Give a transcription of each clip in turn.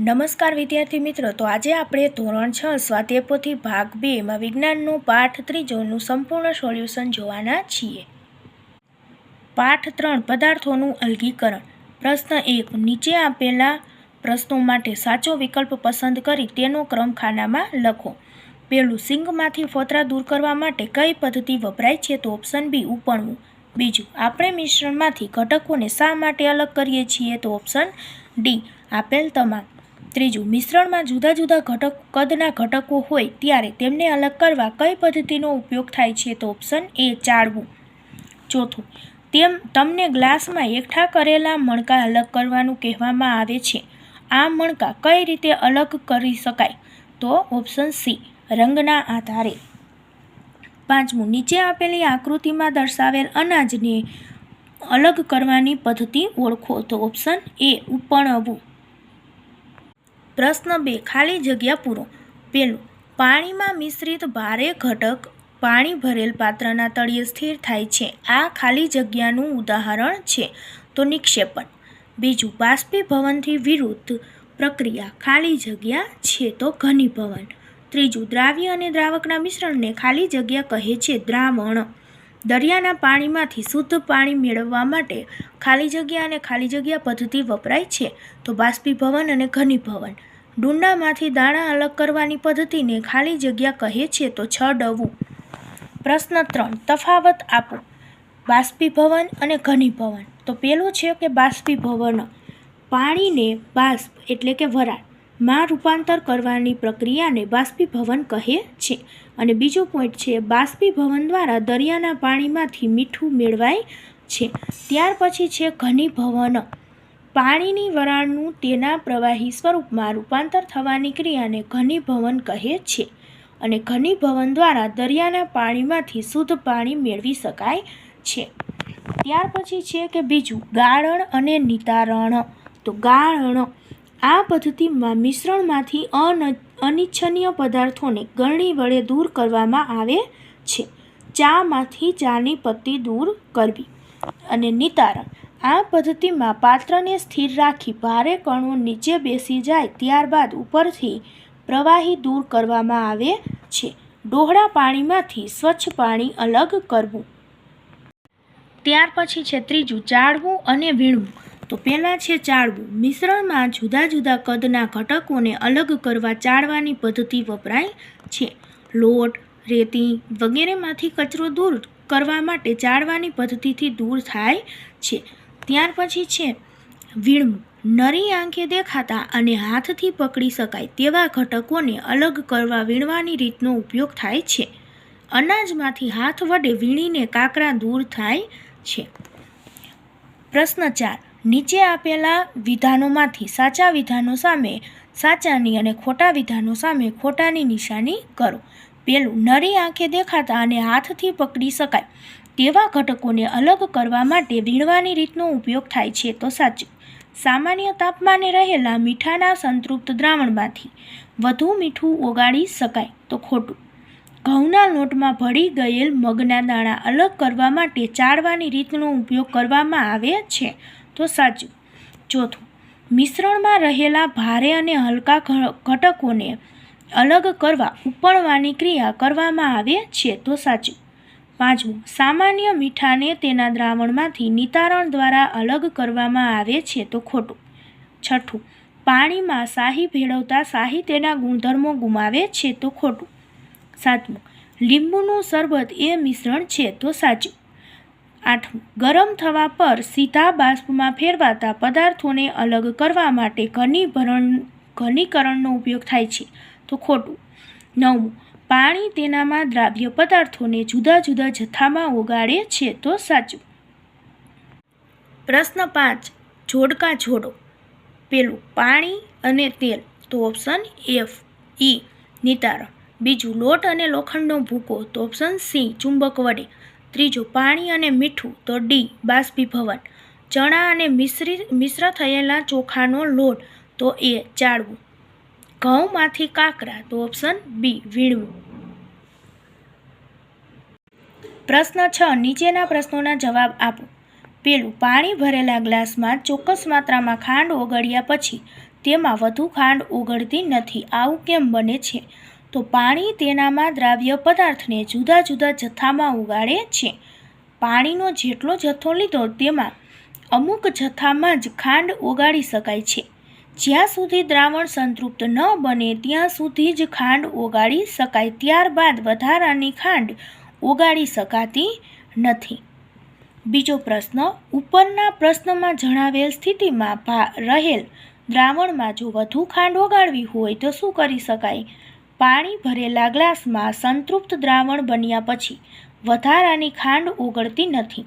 નમસ્કાર વિદ્યાર્થી મિત્રો, તો આજે આપણે ધોરણ છ સ્વાધ્યાય પોથી ભાગ બેમાં વિજ્ઞાનનો પાઠ ત્રીજોનું સંપૂર્ણ સોલ્યુશન જોવાના છીએ. પાઠ ત્રણ, પદાર્થોનું અલગીકરણ. પ્રશ્ન એક, નીચે આપેલા પ્રશ્નો માટે સાચો વિકલ્પ પસંદ કરી તેનો ક્રમ ખાનામાં લખો. પેલું સિંગમાંથી ફોતરા દૂર કરવા માટે કઈ પદ્ધતિ વપરાય છે તો ઓપ્શન બી ઉપણવું બીજું, આપણે મિશ્રણમાંથી ઘટકોને શા માટે અલગ કરીએ છીએ તો ઓપ્શન ડી, આપેલ તમામ ત્રીજું, મિશ્રણમાં જુદા જુદા ઘટક, કદના ઘટકો હોય ત્યારે તેમને અલગ કરવા કઈ પદ્ધતિનો ઉપયોગ થાય છે તો ઓપ્શન એ ચાળવું. ચોથું, તેમ, તમને ગ્લાસમાં એકઠા કરેલા મણકા અલગ કરવાનું કહેવામાં આવે છે. આ મણકા કઈ રીતે અલગ કરી શકાય? તો ઓપ્શન સી રંગના આધારે. પાંચમું, નીચે આપેલી આકૃતિમાં દર્શાવેલ અનાજને અલગ કરવાની પદ્ધતિ ઓળખો તો ઓપ્શન એ ઉપણવું. પ્રશ્ન બે, ખાલી જગ્યા પૂરો. પેલું પાણીમાં મિશ્રિત ભારે ઘટક પાણી ભરેલ પાત્રના તળિયે સ્થિર થાય છે. આ ખાલી જગ્યાનું ઉદાહરણ છે. તો નિક્ષેપણ. બીજું, બાષ્પીભવનથી વિરુદ્ધ પ્રક્રિયા, ખાલી જગ્યા છે તો ઘનીભવન. ત્રીજું, દ્રાવ્ય અને દ્રાવકના મિશ્રણને ખાલી જગ્યા કહે છે દ્રાવણ. દરિયાના પાણીમાંથી શુદ્ધ પાણી મેળવવા માટે ખાલી જગ્યા અને ખાલી જગ્યા પદ્ધતિ વપરાય છે. તો બાષ્પીભવન અને ઘનીભવન. ડુંડામાંથી દાણા અલગ કરવાની પદ્ધતિને ખાલી જગ્યા કહે છે તો છડવું પ્રશ્ન ત્રણ, તફાવત આપો. બાષ્પીભવન અને ઘનીભવન. તો પેલું છે કે બાષ્પીભવન. પાણીને બાષ્પ એટલે કે વરાળ. માં રૂપાંતર કરવાની પ્રક્રિયાને બાષ્પીભવન કહે છે. અને બીજો પોઈન્ટ છે, બાષ્પીભવન દ્વારા દરિયાના પાણીમાંથી મીઠું મેળવાય છે. ત્યાર પછી છે ઘનીભવન. પાણીની વરાળનું તેના પ્રવાહી સ્વરૂપમાં રૂપાંતર થવાની ક્રિયાને ઘનીભવન કહે છે. અને ઘનીભવન દ્વારા દરિયાના પાણીમાંથી શુદ્ધ પાણી મેળવી શકાય છે. ત્યાર પછી છે કે બીજું ગાળણ અને નિતારણ. તો ગાળણ આ પદ્ધતિમાં મિશ્રણમાંથી અન, અનિચ્છનીય પદાર્થોને ગળણી વડે દૂર કરવામાં આવે છે. ચામાંથી ચાની પત્તી દૂર કરવી અને નિતારણ. આ પદ્ધતિમાં પાત્રને સ્થિર રાખી ભારે કણો નીચે બેસી જાય ત્યારબાદ ઉપરથી પ્રવાહી દૂર કરવામાં આવે છે. ડોહળા પાણીમાંથી સ્વચ્છ પાણી અલગ કરવું. ત્યાર પછી છે ત્રીજું ચાળવું અને વીણવું. તો પહેલાં છે ચાળવું. મિશ્રણમાં જુદા જુદા કદના ઘટકોને અલગ કરવા ચાળવાની પદ્ધતિ વપરાય છે. લોટ, રેતી વગેરેમાંથી કચરો દૂર કરવા માટે ચાળવાની પદ્ધતિથી દૂર થાય છે. ત્યાર પછી છે વીણવું. નરી આંખે દેખાતા અને હાથથી પકડી શકાય તેવા ઘટકોને અલગ કરવા વીણવાની રીતનો ઉપયોગ થાય છે. અનાજમાંથી હાથ વડે વીણીને કાકરા દૂર થાય છે. પ્રશ્ન ચાર. નીચે આપેલા વિધાનોમાંથી સાચા વિધાનો સામે, સાચાની અને ખોટા વિધાનો સામે ખોટાની નિશાની કરો. પેલું, નરી આંખે દેખાતા અને હાથથી પકડી શકાય. તેવા ઘટકોને અલગ કરવા માટે વીણવાની રીતનો ઉપયોગ થાય છે તો સાચું. સામાન્ય તાપમાને રહેલા મીઠાના સંતૃપ્ત દ્રાવણમાંથી વધુ મીઠું ઓગાળી શકાય તો ખોટું. ઘઉંના લોટમાં ભળી ગયેલ મગના દાણા અલગ કરવા માટે ચાળવાની રીતનો ઉપયોગ કરવામાં આવે છે. તો સાચું. ચોથું, મિશ્રણમાં રહેલા ભારે અને હલકા ઘટકોને અલગ કરવા ઉપણવાની ક્રિયા કરવામાં આવે છે તો સાચું. પાંચમું, સામાન્ય મીઠાને તેના દ્રાવણમાંથી નિતારણ દ્વારા અલગ કરવામાં આવે છે તો ખોટું. છઠ્ઠું, પાણીમાં શાહી ભેળવતા શાહી તેના ગુણધર્મો ગુમાવે છે તો ખોટું. સાતમું, લીંબુનું શરબત એ મિશ્રણ છે તો સાચું. આઠમું ગરમ થવા પર સીધા બાષ્પમાં ફેરવાતા પદાર્થોને અલગ કરવા માટે ઘનીભરણ, ઘનીકરણનો ઉપયોગ થાય છે. તો ખોટું. નવમું પાણી તેનામાં દ્રાવ્ય પદાર્થોને જુદા જુદા જથ્થામાં ઓગાળે છે તો સાચું. પ્રશ્ન પાંચ. જોડકા જોડો. પેલું, પાણી અને તેલ. તો ઓપ્શન એફ. ઈ. નિતારણ. બીજું, લોટ અને લોખંડનો ભૂકો. તો ઓપ્શન સી, ચુંબક વડે. ત્રીજું પાણી અને મીઠું તો ડી, બાષ્પીભવન. ચણા અને મિશ્રી, મિશ્ર થયેલા ચોખાનો લોટ તો એ ચાળવું. ઘઉંમાંથી કાકરા તો ઓપ્શન બી, વીણવું. પ્રશ્ન છ, નીચેના પ્રશ્નોના જવાબ આપો. પેલું, પાણી ભરેલા ગ્લાસમાં ચોક્કસ માત્રામાં ખાંડ ઓગળ્યા પછી તેમાં વધુ ખાંડ ઓગળતી નથી. આવું કેમ બને છે? તો પાણી તેનામાં દ્રાવ્ય પદાર્થને જુદા જુદા જથ્થામાં ઉગાડે છે. પાણીનો જેટલો જથ્થો લીધો તેમાં અમુક જથ્થામાં જ ખાંડ ઓગાળી શકાય છે. જ્યાં સુધી દ્રાવણ સંતૃપ્ત ન બને ત્યાં સુધી જ ખાંડ ઓગાળી શકાય, ત્યારબાદ વધારાની ખાંડ ઓગાળી શકાતી નથી. બીજો પ્રશ્ન, ઉપરના પ્રશ્નમાં જણાવેલ સ્થિતિમાં ભા, રહેલ દ્રાવણમાં જો વધુ ખાંડ ઓગાળવી હોય તો શું કરી શકાય? પાણી ભરેલા ગ્લાસમાં સંતૃપ્ત દ્રાવણ બન્યા પછી વધારાની ખાંડ ઓગળતી નથી.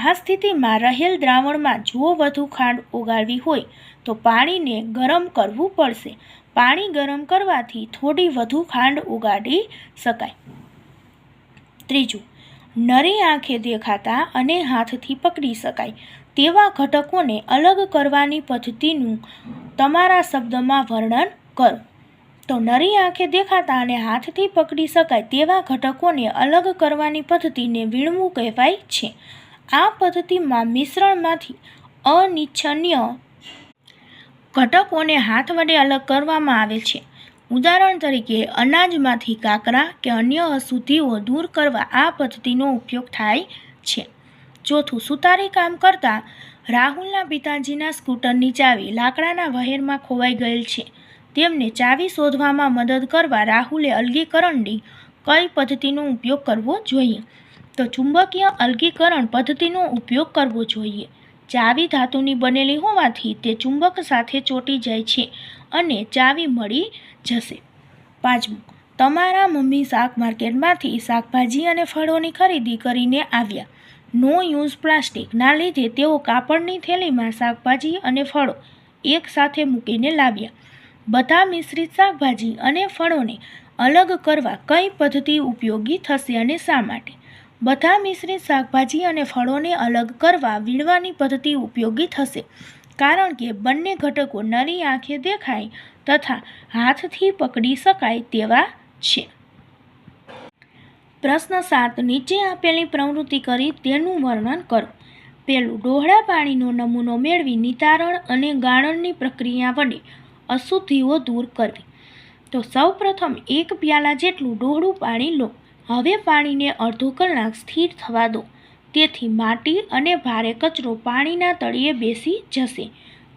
આ સ્થિતિમાં રહેલ દ્રાવણમાં જો વધુ ખાંડ ઓગાળવી હોય, તો પાણીને ગરમ કરવું પડશે. પાણી ગરમ કરવાથી થોડી વધુ ખાંડ ઓગાળી શકાય. ત્રીજું, નરી આંખે દેખાતા અને હાથથી પકડી શકાય. તેવા ઘટકોને અલગ કરવાની પદ્ધતિનું તમારા શબ્દમાં વર્ણન કરો. તો નરી આંખે દેખાતા અને હાથથી પકડી શકાય તેવા ઘટકોને અલગ કરવાની પદ્ધતિને વીણવું કહેવાય છે. આ પદ્ધતિમાં મિશ્રણમાંથી અનિચ્છનીય ઘટકોને હાથ વડે અલગ કરવામાં આવે છે. ઉદાહરણ તરીકે, અનાજમાંથી કાકરા કે અન્ય અશુદ્ધિઓ દૂર કરવા આ પદ્ધતિનો ઉપયોગ થાય છે. ચોથું, સુતારી કામ કરતા રાહુલના પિતાજીના સ્કૂટરની ચાવી લાકડાના વહેરમાં ખોવાઈ ગયેલ છે. તેમને ચાવી શોધવામાં મદદ કરવા રાહુલે અલગીકરણની કઈ પદ્ધતિનો ઉપયોગ કરવો જોઈએ? તો ચુંબકીય અલગીકરણ પદ્ધતિનો ઉપયોગ કરવો જોઈએ. ચાવી ધાતુની બનેલી હોવાથી તે ચુંબક સાથે ચોંટી જાય છે અને ચાવી મળી જશે. પાંચમું, તમારા મમ્મી શાક માર્કેટમાંથી શાકભાજી અને ફળોની ખરીદી કરીને આવ્યા. નો યુઝ પ્લાસ્ટિકના લીધે તેઓ કાપડની થેલીમાં શાકભાજી અને ફળો એકસાથે મૂકીને લાવ્યા. બધા મિશ્રિત શાકભાજી અને ફળોને અલગ કરવા કઈ પદ્ધતિ ઉપયોગી થશે અને શા માટે? બધા મિશ્રિત શાકભાજી અને ફળોને અલગ કરવા વીણવાની પદ્ધતિ ઉપયોગી થશે. કારણ કે બંને ઘટકો નરી આંખે દેખાય તથા હાથથી પકડી શકાય તેવા છે. પ્રશ્ન સાત. નીચે આપેલી પ્રવૃત્તિ કરી તેનું વર્ણન કરો. પેલું ડોહળા પાણીનો નમૂનો મેળવી નિતારણ અને ગાળણની પ્રક્રિયા વડે અશુદ્ધિઓ દૂર કરવી. તો સૌપ્રથમ એક પ્યાલા જેટલું ડોહળું પાણી લો. હવે પાણીને અડધો કલાક સ્થિર થવા દો. તેથી માટી અને ભારે કચરો પાણીના તળિયે બેસી જશે.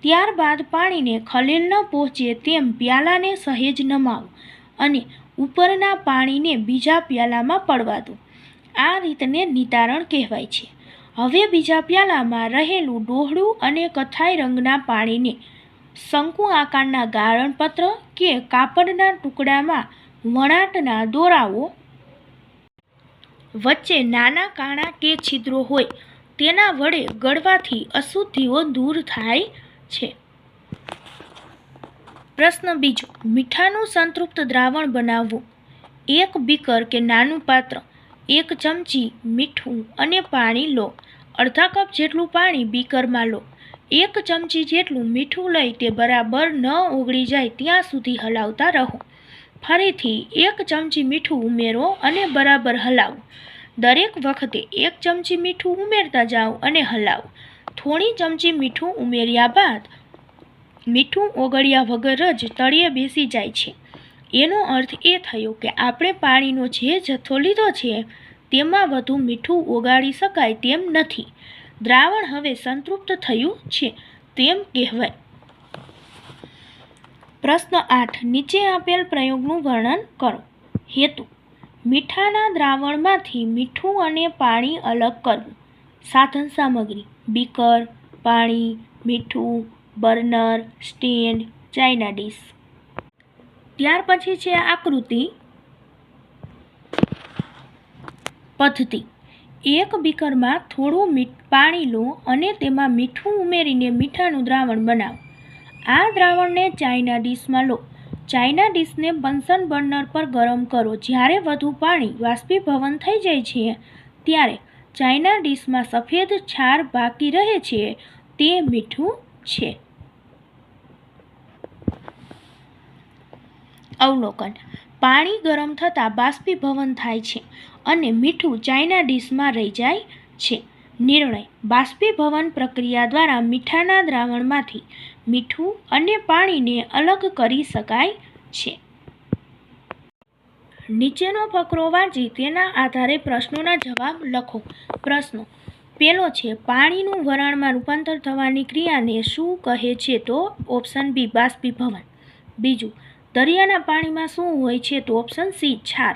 ત્યારબાદ પાણીને ખલેલ ન પહોંચે તેમ પ્યાલાને સહેજ નમાવો અને ઉપરના પાણીને બીજા પ્યાલામાં પડવા દો. આ રીતને નિતારણ કહેવાય છે. હવે બીજા પ્યાલામાં રહેલું ડોહળું અને કથાઈ રંગના પાણીને શંકુ આકારના ગાળણપત્ર કે કાપડના ટુકડામાં વણાટના દોરાઓ વચ્ચે નાના કાણા કે છિદ્રો હોય, તેના વડે ગળવાથી અશુદ્ધિઓ દૂર થાય છે. પ્રશ્ન બીજો, મીઠાનું સંતૃપ્ત દ્રાવણ બનાવવું. એક બીકર કે નાનું પાત્ર, એક ચમચી મીઠું અને પાણી લો. અડધા કપ જેટલું પાણી બીકરમાં લો. એક ચમચી જેટલું મીઠું લઈ તે બરાબર ન ઓગળી જાય ત્યાં સુધી હલાવતા રહો. ફરીથી એક ચમચી મીઠું ઉમેરો અને બરાબર હલાવો. દરેક વખતે એક ચમચી મીઠું ઉમેરતા જાઓ અને હલાવો. થોડી ચમચી મીઠું ઉમેર્યા બાદ મીઠું ઓગળ્યા વગર જ તળિયે બેસી જાય છે. એનો અર્થ એ થયો કે આપણે પાણીનો જે જથ્થો લીધો છે, તેમાં વધુ મીઠું ઓગાળી શકાય તેમ નથી. દ્રાવણ હવે સંતૃપ્ત થયું છે, તેમ કહેવાય. પ્રશ્ન આઠ, નીચે આપેલ પ્રયોગનું વર્ણન કરો. હેતુ, મીઠાના દ્રાવણમાંથી મીઠું અને પાણી અલગ કરવું. સાધન સામગ્રી, બીકર, પાણી, મીઠું, બર્નર, સ્ટેન્ડ, ચાઇના ડીશ. ત્યાર પછી છે આકૃતિ. પદ્ધતિ એક બીકરમાં થોડું મીઠ પાણી લો અને તેમાં મીઠું ઉમેરીને મીઠાનું દ્રાવણ બનાવો. આ દ્રાવણને ચાઇના ડીશમાં લો. ચાઇના ડીશને બન્સન બર્નર પર ગરમ કરો. જ્યારે વધુ પાણી બાષ્પીભવન થઈ જાય છે, ત્યારે ચાઇના ડીશમાં સફેદ છાર બાકી રહે છે. તે મીઠું છે. અવલોકન. પાણી ગરમ થતાં બાષ્પીભવન થાય છે અને મીઠું ચાઇના ડીશમાં રહી જાય છે. નિર્ણય. બાષ્પીભવન પ્રક્રિયા દ્વારા મીઠાના દ્રાવણમાંથી મીઠું અને પાણીને અલગ કરી શકાય છે. નીચેનો ફકરો વાંચી તેના આધારે પ્રશ્નોના જવાબ લખો. પ્રશ્નો. પેલો છે, પાણીનું વરાળમાં રૂપાંતર થવાની ક્રિયાને શું કહે છે તો ઓપ્શન બી, બાષ્પીભવન. બીજું દરિયાના પાણીમાં શું હોય છે તો ઓપ્શન સી છાર.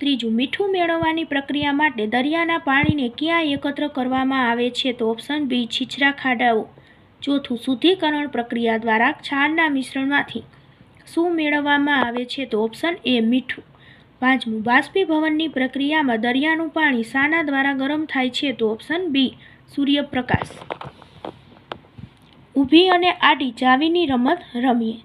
ત્રીજું, મીઠું મેળવવાની પ્રક્રિયા માટે દરિયાના પાણીને ક્યાં એકત્ર કરવામાં આવે છે તો ઓપ્શન બી છીછરા ખાડાઓ. ચોથું, શુદ્ધિકરણ પ્રક્રિયા દ્વારા છારના મિશ્રણમાંથી શું મેળવવામાં આવે છે તો ઓપ્શન એ મીઠું. પાંચમું, બાષ્પીભવનની પ્રક્રિયામાં દરિયાનું પાણી શાના દ્વારા ગરમ થાય છે તો ઓપ્શન બી સૂર્યપ્રકાશ. ઊભી અને આડી ચાવીની રમત રમીએ.